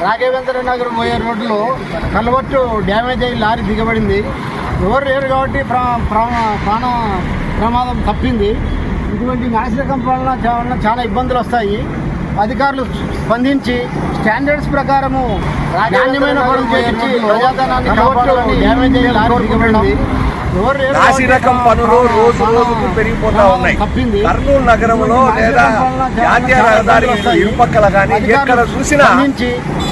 రాఘవేంద్ర నగర్ పోయే రోడ్లో కలవట్టు డ్యామేజ్ అయ్యి లారీ దిగబడింది. ఎవరు లేరు కాబట్టి ప్రా ప్రా- ప్రాణ ప్రమాదం తప్పింది. ఇటువంటి నాశనకం వలన చాలా చాలా ఇబ్బందులు వస్తాయి. అధికారులు స్పందించి స్టాండర్డ్స్ ప్రకారము నాణ్యమైన డ్యామేజ్ అయ్యి లారీ దిగబడింది. నాసి రకం పనులు రోజు రోజుకు పెరిగిపోతా ఉన్నాయి. కర్నూలు నగరంలో లేదా జాతీయ రహదారి ఇరుపక్కల కానీ ఎక్కడ చూసినా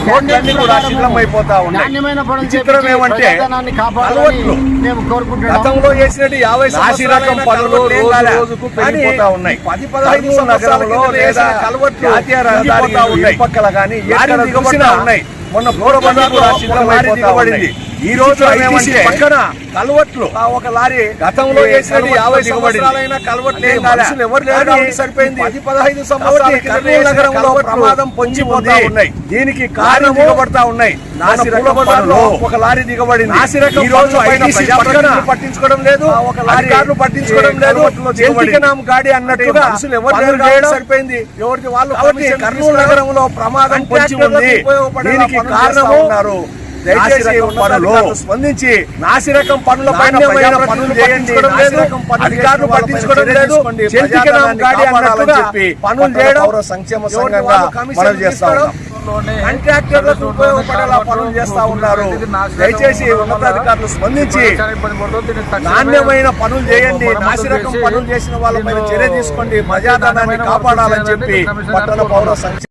రోడ్లన్నీ కూడా శిథిలమైపోతా ఉన్నాయి. చేపించి ఏమంటే అలవాట్లు. గతంలో చేసినట్టు యాభై నాసి రకం పనులు రోజు రోజుకు పెరిగిపోతా ఉన్నాయి. పదహైదు నగరంలో లేదా జాతీయ రహదారి ఇరుపక్కల కానీ ఎక్కడ చూసినా ఉన్నాయి. మొన్న బోరబండ కూడా శిథిలమైపోతా ఉన్నాయి. ఈ రోజు పక్కన కలవట్లు ఒక లారీ గతంలో చేసినట్టు యాభై సంవత్సరాలైన కలవట్లు ఎవరు లేరు సరిపోయింది. పది పదహైదు సంవత్సరాల కర్నూలు నగరంలో ప్రమాదం పొంచిపోతా ఉన్నాయి. దీనికి కారణం దిగబడతా ఉన్నాయి. ఒక లారీ దిగబడింది. రకం ఈ రోజు పక్కన పట్టించుకోవడం లేదు ఒక లారీ కార్లు పట్టించుకోవడం లేదు. నామ్ గాడి అన్నట్టుగా మనుషులు ఎవరు లేరు సరిపోయింది. ఎవరికి వాళ్ళు కర్నూలు నగరంలో ప్రమాదం పొంచి ఉంది. దీనికి కారణము పనులు స్పందించి నాసిరకం పనుల పైన పనులు చేయండి. అధికారులు పట్టించుకోవడం లేదు. చెప్పి పనులు చేయడం సంక్షేమ సంఘంగా చేస్తా ఉన్నాం. కాంట్రాక్టర్లకు ఉపయోగపడేలా పనులు చేస్తా ఉన్నారు. దయచేసి ఉన్నతాధికారులు స్పందించి నాణ్యమైన పనులు చేయండి. నాసిరకం పనులు చేసిన వాళ్ళ పైన చర్య తీసుకోండి. ప్రజాధనాన్ని కాపాడాలని చెప్పి పట్టణ పౌర సంక్షేమ